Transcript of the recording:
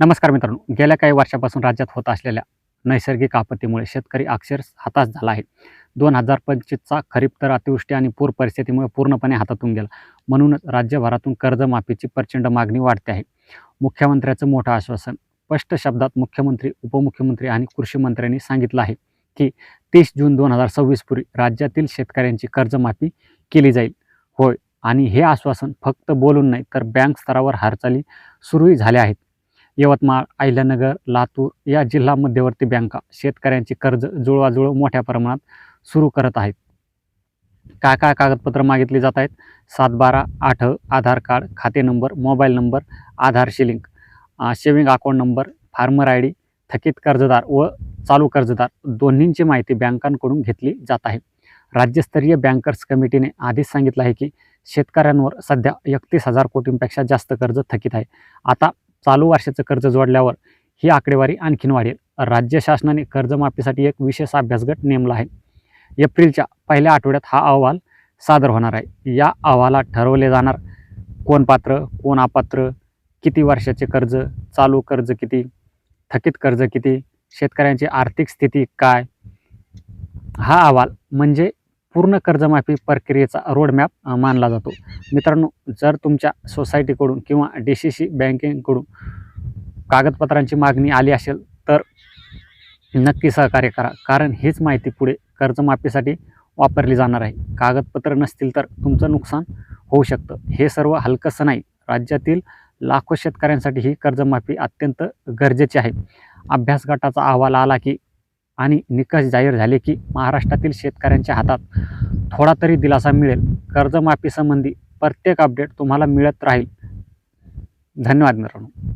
नमस्कार मित्रांनो. गेल्या काही वर्षापासून राज्यात होत असलेल्या नैसर्गिक आपत्तीमुळे शेतकरी अक्षर हातास झाला आहे. दोन हजार पंचवीसचा खरीप तर अतिवृष्टी आणि पूर परिस्थितीमुळे पूर्णपणे हातातून गेला. म्हणूनच राज्यभरातून कर्जमाफीची प्रचंड मागणी वाढते आहे. मुख्यमंत्र्याचं मोठं आश्वासन. स्पष्ट शब्दात मुख्यमंत्री उपमुख्यमंत्री आणि कृषी मंत्र्यांनी सांगितलं आहे की तीस जून दोन हजार सव्वीस पूर्वी राज्यातील शेतकऱ्यांची कर्जमाफी केली जाईल. होय. आणि हे आश्वासन फक्त बोलून नाही तर बँक स्तरावर हालचाली सुरूही झाल्या आहेत. यवतमाळ अहिल्यानगर लातूर या जिल्हा मध्यवर्ती बँका शेतकऱ्यांची कर्ज जुळवाजुळव मोठ्या प्रमाणात सुरू करत आहेत. काय काय कागदपत्र मागितली जात आहेत? सात बारा आठ आधार कार्ड खाते नंबर मोबाईल नंबर आधारशी link saving account number farmer I D थकीत कर्जदार व चालू कर्जदार दोन्हींची माहिती बँकांकडून घेतली जात आहे. राज्यस्तरीय बँकर्स कमिटीने आधीच सांगितलं आहे की शेतकऱ्यांवर सध्या एकतीस हजार कोटींपेक्षा जास्त कर्ज थकीत आहे. आता चालू वर्षाचं कर्ज जोडल्यावर ही आकडेवारी आणखीन वाढेल. राज्य शासनाने कर्जमाफीसाठी एक विशेष अभ्यासगट नेमला आहे. एप्रिलच्या पहिल्या आठवड्यात हा अहवाल सादर होणार आहे. या अहवालात ठरवले जाणार कोण पात्र कोण अपात्र किती वर्षाचे कर्ज चालू कर्ज किती थकीत कर्ज किती शेतकऱ्यांची आर्थिक स्थिती काय? हा अहवाल म्हणजे पूर्ण कर्जमाफी प्रक्रियेचा रोडमॅप मानला जातो. मित्रांनो जर तुमच्या सोसायटीकडून किंवा डी सी सी बँकेकडून कागदपत्रांची मागणी आली असेल तर नक्की सहकार्य करा. कारण हीच माहिती पुढे कर्जमाफीसाठी वापरली जाणार आहे. कागदपत्र नसतील तर तुमचं नुकसान होऊ शकतं. हे सर्व हलकंसं नाही. राज्यातील लाखो शेतकऱ्यांसाठी ही कर्जमाफी अत्यंत गरजेची आहे. अभ्यास गटाचा अहवाल आला की आणि निकष जाहीर झाले की महाराष्ट्रातील शेतकऱ्यांच्या हातात थोडा तरी दिलासा मिळेल. कर्जमाफीसंबंधी प्रत्येक अपडेट तुम्हाला मिळत राहील. धन्यवाद मित्रांनो.